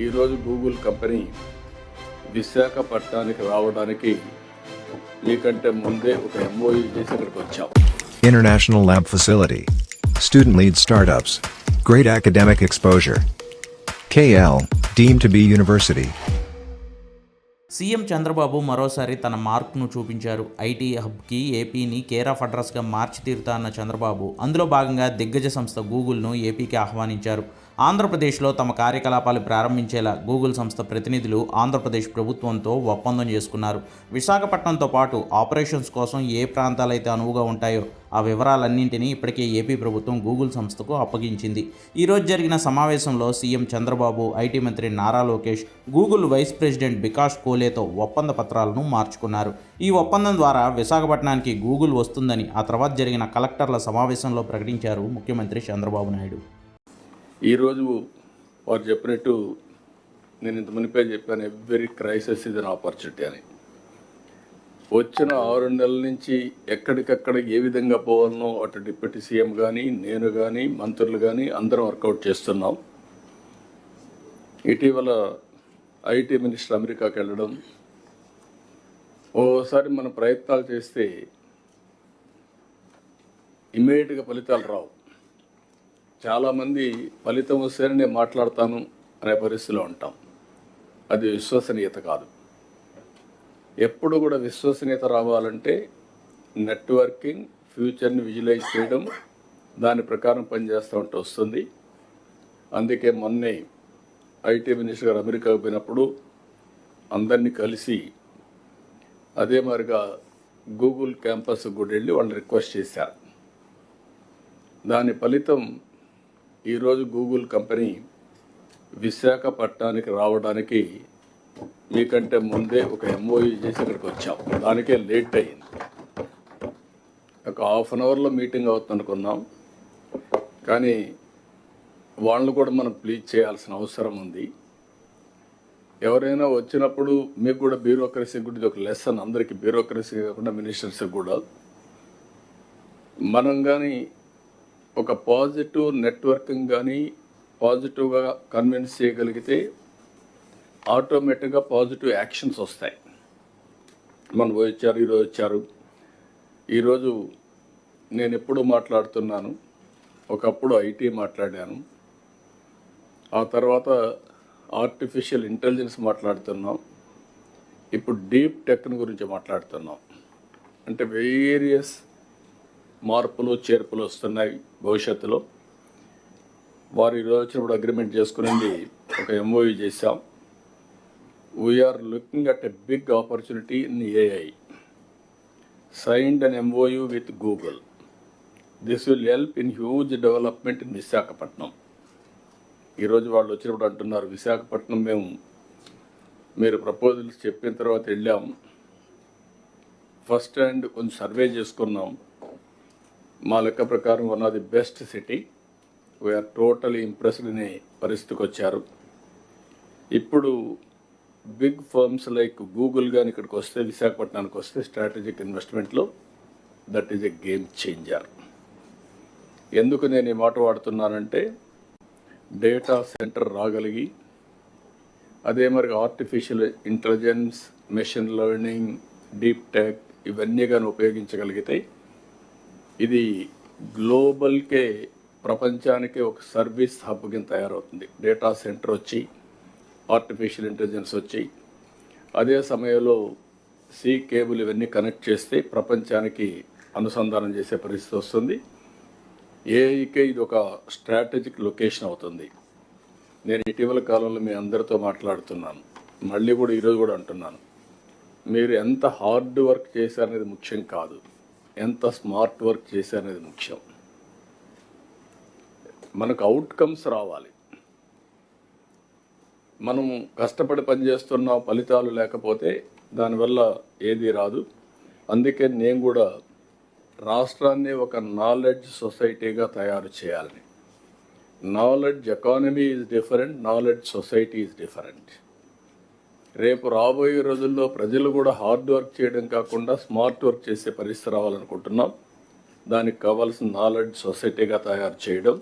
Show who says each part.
Speaker 1: ఈరోజు Google company విశాఖపట్నానికి రావడానికి మీకంటే ముందే ఒక ఎంఓయూ చేసి ఇక్కడికి వచ్చాం
Speaker 2: International Lab Facility. Student lead startups. Great academic exposure. KL, deemed to be university.
Speaker 3: CM Chandrababu మరోసారి తన మార్క్ను చూపించారు ఐటీ హబ్కి ఏపీని కేర్ ఆఫ్ అడ్రస్గా మార్చి తీరుతా అన్న చంద్రబాబు అందులో భాగంగా దిగ్గజ సంస్థ గూగుల్ను ఏపీకి ఆహ్వానించారు ఆంధ్రప్రదేశ్లో తమ కార్యకలాపాలు ప్రారంభించేలా గూగుల్ సంస్థ ప్రతినిధులు ఆంధ్రప్రదేశ్ ప్రభుత్వంతో ఒప్పందం చేసుకున్నారు. విశాఖపట్నంతో పాటు ఆపరేషన్స్ కోసం ఏ ప్రాంతాలైతే అనువుగా ఉంటాయో ఆ వివరాలన్నింటినీ ఇప్పటికే ఏపీ ప్రభుత్వం గూగుల్ సంస్థకు అప్పగించింది. ఈరోజు జరిగిన సమావేశంలో సీఎం చంద్రబాబు ఐటీ మంత్రి Nara Lokesh Google vice president Bikash కోలేతో ఒప్పంద పత్రాలను మార్చుకున్నారు. ఈ ఒప్పందం ద్వారా విశాఖపట్నానికి గూగుల్ వస్తుందని ఆ తర్వాత జరిగిన కలెక్టర్ల సమావేశంలో ప్రకటించారు ముఖ్యమంత్రి చంద్రబాబు నాయుడు.
Speaker 1: ఈరోజు వారు చెప్పినట్టు నేను ఇంత మునిపే చెప్పాను ఎవ్రీ క్రైసిస్ ఇది ఆపర్చునిటీ అని. వచ్చిన ఆరు నెలల నుంచి ఎక్కడికక్కడ ఏ విధంగా పోవాలనో అటు డిప్యూటీ సీఎం కానీ నేను కానీ మంత్రులు కానీ అందరం వర్కౌట్ చేస్తున్నాం. ఇటీవల ఐటీ మినిస్టర్ అమెరికాకి వెళ్ళడం ఓసారి మన ప్రయత్నాలు చేస్తే ఇమీడియట్గా ఫలితాలు రావు. చాలామంది ఫలితం వస్తేనే నేను మాట్లాడతాను అనే పరిస్థితిలో ఉంటాం. అది విశ్వసనీయత కాదు. ఎప్పుడు కూడా విశ్వసనీయత రావాలంటే నెట్వర్కింగ్ ఫ్యూచర్ని విజువలైజ్ చేయడం దాని ప్రకారం పనిచేస్తూ ఉంటే వస్తుంది. అందుకే మొన్నే ఐటీ మినిస్టర్ గారు అమెరికాకు పోయినప్పుడు అందరినీ కలిసి అదే మరిగా గూగుల్ క్యాంపస్ కూడా వెళ్ళి వాళ్ళు రిక్వెస్ట్ చేశారు. దాని ఫలితం ఈరోజు గూగుల్ కంపెనీ విశాఖపట్నానికి రావడానికి మీకంటే ముందే ఒక ఎంఓయూ చేసి ఇక్కడికి వచ్చాం. దానికే లేట్ అయింది ఒక హాఫ్ అన్ అవర్లో మీటింగ్ అవుతుందనుకున్నాం కానీ వాళ్ళని కూడా మనం ప్లీజ్ చేయాల్సిన అవసరం ఉంది. ఎవరైనా వచ్చినప్పుడు మీకు కూడా బ్యూరోక్రసీ గురించి ఒక లెసన్ అందరికీ బ్యూరోక్రసీ కాకుండా మినిస్టర్స్కి కూడా. మనం కానీ ఒక పాజిటివ్ నెట్వర్కింగ్ కానీ పాజిటివ్గా కన్విన్స్ చేయగలిగితే ఆటోమేటిక్గా పాజిటివ్ యాక్షన్స్ వస్తాయి. మనం వచ్చారు ఈరోజు వచ్చారు. ఈరోజు నేను ఎప్పుడు మాట్లాడుతున్నాను. ఒకప్పుడు ఐటీ మాట్లాడాను. ఆ తర్వాత ఆర్టిఫిషియల్ ఇంటెలిజెన్స్ మాట్లాడుతున్నాం. ఇప్పుడు డీప్ టెక్ని గురించి మాట్లాడుతున్నాం. అంటే వేరియస్ మార్పులు చేర్పులు వస్తున్నాయి భవిష్యత్తులో. వారు ఈరోజు వచ్చినప్పుడు అగ్రిమెంట్ చేసుకునేది ఒక ఎంఓయూ చేశాం. We're looking at a big opportunity in AI signed an MOU with Google this will help in huge development in Visakhapatnam ఈరోజు వాళ్ళు వచ్చినప్పుడు అంటున్నారు విశాఖపట్నం మేము మీరు ప్రపోజల్స్ చెప్పిన తర్వాత వెళ్ళాం. ఫస్ట్ హ్యాండ్ కొంచెం సర్వే చేసుకున్నాం. మా లెక్క ప్రకారం one of the best city. We're totally impressed అనే పరిస్థితికి వచ్చారు. ఇప్పుడు బిగ్ ఫర్మ్స్ లైక్ గూగుల్ కానీ ఇక్కడికి వస్తే విశాఖపట్నానికి వస్తే strategic ఇన్వెస్ట్మెంట్లో that is a game changer ఎందుకు నేను ఈ మాట వాడుతున్నానంటే డేటా సెంటర్ రాగలిగి అదే మరి artificial intelligence machine learning deep tech ఇవన్నీ కానీ ఉపయోగించగలిగితే ఇది గ్లోబల్కే ప్రపంచానికి ఒక సర్వీస్ హబ్ కింద తయారవుతుంది. డేటా సెంటర్ వచ్చి ఆర్టిఫిషియల్ ఇంటెలిజెన్స్ వచ్చి అదే సమయంలో సీ కేబుల్ ఇవన్నీ కనెక్ట్ చేస్తే ప్రపంచానికి అనుసంధానం చేసే పరిస్థితి వస్తుంది. ఏఐకే ఇది ఒక స్ట్రాటజిక్ లొకేషన్ అవుతుంది. నేను ఇటీవల కాలంలో మీ అందరితో మాట్లాడుతున్నాను. మళ్ళీ కూడా ఈరోజు కూడా అంటున్నాను. మీరు ఎంత హార్డ్ వర్క్ చేశారనేది ముఖ్యం కాదు. ఎంత స్మార్ట్ వర్క్ చేశారనేది ముఖ్యం. మనకు అవుట్కమ్స్ రావాలి. మనం కష్టపడి పనిచేస్తున్న ఫలితాలు లేకపోతే దానివల్ల ఏది రాదు. అందుకే నేను కూడా రాష్ట్రాన్ని ఒక నాలెడ్జ్ సొసైటీగా తయారు చేయాలని knowledge economy is different knowledge society is different రేపు రాబోయే రోజుల్లో ప్రజలు కూడా హార్డ్ వర్క్ చేయడం కాకుండా స్మార్ట్ వర్క్ చేసే పరిస్థితి రావాలనుకుంటున్నాం. దానికి కావాల్సిన నాలెడ్జ్ సొసైటీగా తయారు చేయడం.